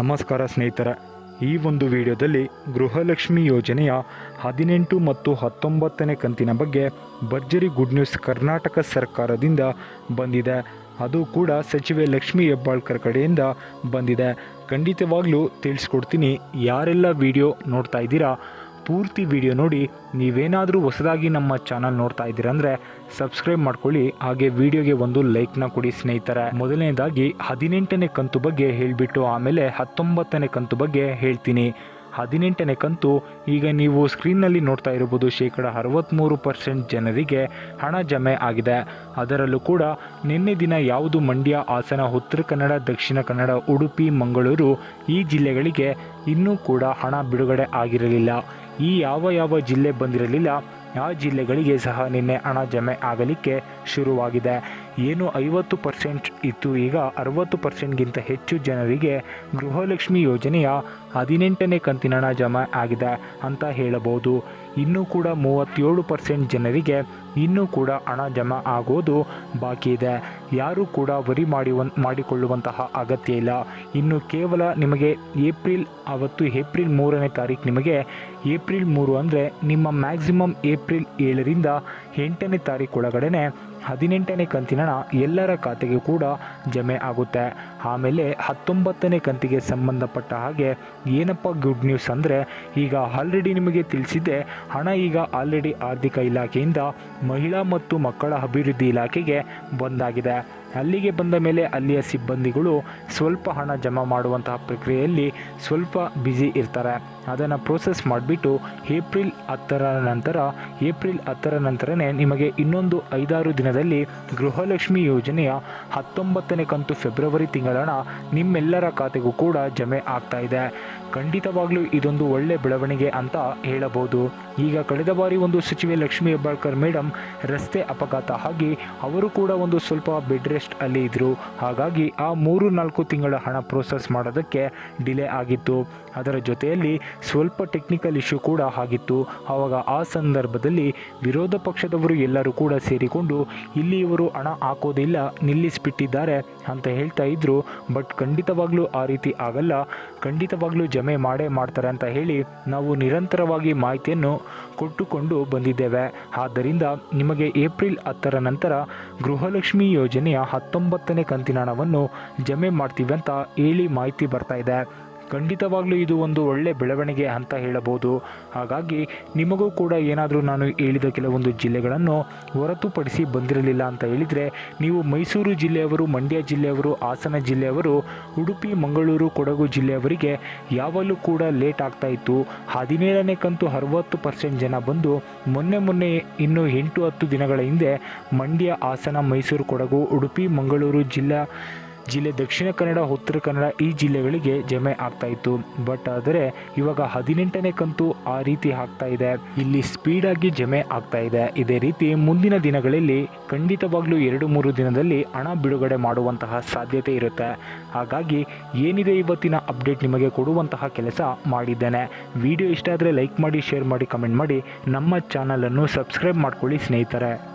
ನಮಸ್ಕಾರ ಸ್ನೇಹಿತರ, ಈ ಒಂದು ವಿಡಿಯೋದಲ್ಲಿ ಗೃಹಲಕ್ಷ್ಮಿ ಯೋಜನೆಯ ಹದಿನೆಂಟು ಮತ್ತು ಹತ್ತೊಂಬತ್ತನೇ ಕಂತಿನ ಬಗ್ಗೆ ಭರ್ಜರಿ ಗುಡ್ ನ್ಯೂಸ್ ಕರ್ನಾಟಕ ಸರ್ಕಾರದಿಂದ ಬಂದಿದೆ. ಅದು ಕೂಡ ಸಚಿವೆ ಲಕ್ಷ್ಮಿ ಹೆಬ್ಬಾಳ್ಕರ್ ಕಡೆಯಿಂದ ಬಂದಿದೆ. ಖಂಡಿತವಾಗ್ಲೂ ತಿಳಿಸ್ಕೊಡ್ತೀನಿ. ಯಾರೆಲ್ಲ ವಿಡಿಯೋ ನೋಡ್ತಾ ಇದ್ದೀರಾ ಪೂರ್ತಿ ವಿಡಿಯೋ ನೋಡಿ, ನೀವೇನಾದರೂ ಹೊಸದಾಗಿ ನಮ್ಮ ಚಾನಲ್ ನೋಡ್ತಾ ಇದ್ದೀರಾ ಅಂದರೆ ಸಬ್ಸ್ಕ್ರೈಬ್ ಮಾಡ್ಕೊಳ್ಳಿ, ಹಾಗೆ ವಿಡಿಯೋಗೆ ಒಂದು ಲೈಕ್ನ ಕೊಡಿ ಸ್ನೇಹಿತರೆ. ಮೊದಲನೇದಾಗಿ ಹದಿನೆಂಟನೇ ಕಂತು ಬಗ್ಗೆ ಹೇಳಿಬಿಟ್ಟು ಆಮೇಲೆ ಹತ್ತೊಂಬತ್ತನೇ ಕಂತು ಬಗ್ಗೆ ಹೇಳ್ತೀನಿ. ಹದಿನೆಂಟನೇ ಕಂತು, ಈಗ ನೀವು ಸ್ಕ್ರೀನ್ನಲ್ಲಿ ನೋಡ್ತಾ ಇರ್ಬೋದು ಶೇಕಡ ಅರವತ್ತ್ಮೂರು ಪರ್ಸೆಂಟ್ ಜನರಿಗೆ ಹಣ ಜಮೆ ಆಗಿದೆ. ಅದರಲ್ಲೂ ಕೂಡ ನಿನ್ನೆ ದಿನ ಯಾವುದು ಮಂಡ್ಯ, ಹಾಸನ, ಉತ್ತರ ಕನ್ನಡ, ದಕ್ಷಿಣ ಕನ್ನಡ, ಉಡುಪಿ, ಮಂಗಳೂರು ಈ ಜಿಲ್ಲೆಗಳಿಗೆ ಇನ್ನೂ ಕೂಡ ಹಣ ಬಿಡುಗಡೆ ಆಗಿರಲಿಲ್ಲ. ಈ ಯಾವ ಯಾವ ಜಿಲ್ಲೆ ಬಂದಿರಲಿಲ್ಲ ಆ ಜಿಲ್ಲೆಗಳಿಗೆ ಸಹ ನಿನ್ನೆ ಹಣ ಜಮೆ ಆಗಲಿಕ್ಕೆ ಶುರುವಾಗಿದೆ. ಏನು ಐವತ್ತು ಪರ್ಸೆಂಟ್ ಇತ್ತು ಈಗ ಅರವತ್ತು ಪರ್ಸೆಂಟ್ಗಿಂತ ಹೆಚ್ಚು ಜನರಿಗೆ ಗೃಹಲಕ್ಷ್ಮಿ ಯೋಜನೆಯ ಹದಿನೆಂಟನೇ ಕಂತಿನ ಹಣ ಜಮಾ ಆಗಿದೆ ಅಂತ ಹೇಳಬಹುದು. ಇನ್ನೂ ಕೂಡ ಮೂವತ್ತೇಳು ಪರ್ಸೆಂಟ್ ಜನರಿಗೆ ಇನ್ನೂ ಕೂಡ ಹಣ ಜಮಾ ಆಗೋದು ಬಾಕಿ ಇದೆ. ಯಾರೂ ಕೂಡ ವರಿ ಮಾಡಿ ಮಾಡಿಕೊಳ್ಳುವಂತಹ ಅಗತ್ಯ ಇಲ್ಲ. ಇನ್ನು ಕೇವಲ ನಿಮಗೆ ಏಪ್ರಿಲ್, ಅವತ್ತು ಏಪ್ರಿಲ್ ಮೂರನೇ ತಾರೀಕು ನಿಮಗೆ ಏಪ್ರಿಲ್ ಮೂರು ಅಂದರೆ ನಿಮ್ಮ ಮ್ಯಾಕ್ಸಿಮಮ್ ಏಪ್ರಿಲ್ ಏಳರಿಂದ ಎಂಟನೇ ತಾರೀಕು ಒಳಗಡೆ ಹದಿನೆಂಟನೇ ಕಂತಿನ ಎಲ್ಲರ ಖಾತೆಗೆ ಕೂಡ ಜಮೆ ಆಗುತ್ತೆ. ಆಮೇಲೆ ಹತ್ತೊಂಬತ್ತನೇ ಕಂತಿಗೆ ಸಂಬಂಧಪಟ್ಟ ಹಾಗೆ ಏನಪ್ಪ ಗುಡ್ ನ್ಯೂಸ್ ಅಂದರೆ, ಈಗ ಆಲ್ರೆಡಿ ನಿಮಗೆ ತಿಳಿಸಿದ್ದೆ, ಹಣ ಈಗ ಆಲ್ರೆಡಿ ಆರ್ಥಿಕ ಇಲಾಖೆಯಿಂದ ಮಹಿಳಾ ಮತ್ತು ಮಕ್ಕಳ ಅಭಿವೃದ್ಧಿ ಇಲಾಖೆಗೆ ಬಂದಾಗಿದೆ. ಅಲ್ಲಿಗೆ ಬಂದ ಮೇಲೆ ಅಲ್ಲಿಯ ಸಿಬ್ಬಂದಿಗಳು ಸ್ವಲ್ಪ ಹಣ ಜಮಾ ಮಾಡುವಂತಹ ಪ್ರಕ್ರಿಯೆಯಲ್ಲಿ ಸ್ವಲ್ಪ ಬ್ಯುಸಿ ಇರ್ತಾರೆ. ಅದನ್ನು ಪ್ರೋಸೆಸ್ ಮಾಡಿಬಿಟ್ಟು ಏಪ್ರಿಲ್ ಹತ್ತರ ನಂತರ, ಏಪ್ರಿಲ್ ಹತ್ತರ ನಂತರನೇ ನಿಮಗೆ ಇನ್ನೊಂದು ಐದಾರು ದಿನದಲ್ಲಿ ಗೃಹಲಕ್ಷ್ಮಿ ಯೋಜನೆಯ ಹತ್ತೊಂಬತ್ತನೇ ಕಂತು ಫೆಬ್ರವರಿ ತಿಂಗಳ ನಿಮ್ಮೆಲ್ಲರ ಖಾತೆಗೂ ಕೂಡ ಜಮೆ ಆಗ್ತಾ ಇದೆ. ಖಂಡಿತವಾಗ್ಲೂ ಇದೊಂದು ಒಳ್ಳೆ ಬೆಳವಣಿಗೆ ಅಂತ ಹೇಳಬಹುದು. ಈಗ ಕಳೆದ ಬಾರಿ ಒಂದು ಸಚಿವೆ ಲಕ್ಷ್ಮಿ ಹೆಬ್ಬಾಳ್ಕರ್ ಮೇಡಮ್ ರಸ್ತೆ ಅಪಘಾತ ಆಗಿ ಅವರು ಕೂಡ ಒಂದು ಸ್ವಲ್ಪ ಬೆಡ್ ರೆಸ್ಟ್ ಅಲ್ಲಿ ಇದ್ದರು ಹಾಗಾಗಿ ಆ ಮೂರು ನಾಲ್ಕು ತಿಂಗಳ ಹಣ ಪ್ರೋಸೆಸ್ ಮಾಡೋದಕ್ಕೆ ಡಿಲೇ ಆಗಿತ್ತು. ಅದರ ಜೊತೆಯಲ್ಲಿ ಸ್ವಲ್ಪ ಟೆಕ್ನಿಕಲ್ ಇಶ್ಯೂ ಕೂಡ ಆಗಿತ್ತು. ಆವಾಗ ಆ ಸಂದರ್ಭದಲ್ಲಿ ವಿರೋಧ ಪಕ್ಷದವರು ಎಲ್ಲರೂ ಕೂಡ ಸೇರಿಕೊಂಡು ಇಲ್ಲಿ ಇವರು ಹಣ ಹಾಕೋದಿಲ್ಲ, ನಿಲ್ಲಿಸಿಬಿಟ್ಟಿದ್ದಾರೆ ಅಂತ ಹೇಳ್ತಾ ಇದ್ರು. ಬಟ್ ಖಂಡಿತವಾಗ್ಲೂ ಆ ರೀತಿ ಆಗಲ್ಲ. ಖಂಡಿತವಾಗ್ಲೂ ಜಮೆ ಮಾಡೇ ಮಾಡ್ತಾರೆ ಅಂತ ಹೇಳಿ ನಾವು ನಿರಂತರವಾಗಿ ಮಾಹಿತಿಯನ್ನು ಕೊಟ್ಟುಕೊಂಡು ಬಂದಿದ್ದೇವೆ. ಆದ್ದರಿಂದ ನಿಮಗೆ ಏಪ್ರಿಲ್ ಹತ್ತರ ನಂತರ ಗೃಹಲಕ್ಷ್ಮಿ ಯೋಜನೆಯ ಹತ್ತೊಂಬತ್ತನೇ ಕಂತಿನ ಹಣವನ್ನು ಜಮೆ ಮಾಡ್ತೀವಿ ಅಂತ ಹೇಳಿ ಮಾಹಿತಿ ಬರ್ತಾ ಇದೆ. ಖಂಡಿತವಾಗ್ಲೂ ಇದು ಒಂದು ಒಳ್ಳೆ ಬೆಳವಣಿಗೆ ಅಂತ ಹೇಳಬಹುದು. ಹಾಗಾಗಿ ನಿಮಗೂ ಕೂಡ ಏನಾದರೂ ನಾನು ಹೇಳಿದ ಕೆಲವೊಂದು ಜಿಲ್ಲೆಗಳನ್ನು ಹೊರತುಪಡಿಸಿ ಬಂದಿರಲಿಲ್ಲ ಅಂತ ಹೇಳಿದರೆ ನೀವು ಮೈಸೂರು ಜಿಲ್ಲೆಯವರು, ಮಂಡ್ಯ ಜಿಲ್ಲೆಯವರು, ಹಾಸನ ಜಿಲ್ಲೆಯವರು, ಉಡುಪಿ, ಮಂಗಳೂರು, ಕೊಡಗು ಜಿಲ್ಲೆಯವರಿಗೆ ಯಾವಾಗಲೂ ಕೂಡ ಲೇಟ್ ಆಗ್ತಾ ಇತ್ತು. ಹದಿನೇಳನೇ ಕಂತು ಅರವತ್ತು ಪರ್ಸೆಂಟ್ ಜನ ಬಂದು ಮೊನ್ನೆ ಮೊನ್ನೆ ಇನ್ನು ಎಂಟು ಹತ್ತು ದಿನಗಳ ಹಿಂದೆ ಮಂಡ್ಯ, ಹಾಸನ, ಮೈಸೂರು, ಕೊಡಗು, ಉಡುಪಿ, ಮಂಗಳೂರು ಜಿಲ್ಲಾ ಜಿಲ್ಲೆ ದಕ್ಷಿಣ ಕನ್ನಡ, ಉತ್ತರ ಕನ್ನಡ ಈ ಜಿಲ್ಲೆಗಳಿಗೆ ಜಮೆ ಆಗ್ತಾ ಇತ್ತು. ಬಟ್ ಆದರೆ ಇವಾಗ ಹದಿನೆಂಟನೇ ಕಂತು ಆ ರೀತಿ ಆಗ್ತಾ ಇದೆ. ಇಲ್ಲಿ ಸ್ಪೀಡಾಗಿ ಜಮೆ ಆಗ್ತಾ ಇದೆ. ಇದೇ ರೀತಿ ಮುಂದಿನ ದಿನಗಳಲ್ಲಿ ಖಂಡಿತವಾಗ್ಲೂ ಎರಡು ಮೂರು ದಿನದಲ್ಲಿ ಹಣ ಬಿಡುಗಡೆ ಮಾಡುವಂತಹ ಸಾಧ್ಯತೆ ಇರುತ್ತೆ. ಹಾಗಾಗಿ ಏನಿದೆ ಇವತ್ತಿನ ಅಪ್ಡೇಟ್ ನಿಮಗೆ ಕೊಡುವಂತಹ ಕೆಲಸ ಮಾಡಿದ್ದೇನೆ. ವಿಡಿಯೋ ಇಷ್ಟ ಆದರೆ ಲೈಕ್ ಮಾಡಿ, ಶೇರ್ ಮಾಡಿ, ಕಮೆಂಟ್ ಮಾಡಿ. ನಮ್ಮ ಚಾನಲನ್ನು ಸಬ್ಸ್ಕ್ರೈಬ್ ಮಾಡ್ಕೊಳ್ಳಿ ಸ್ನೇಹಿತರೆ.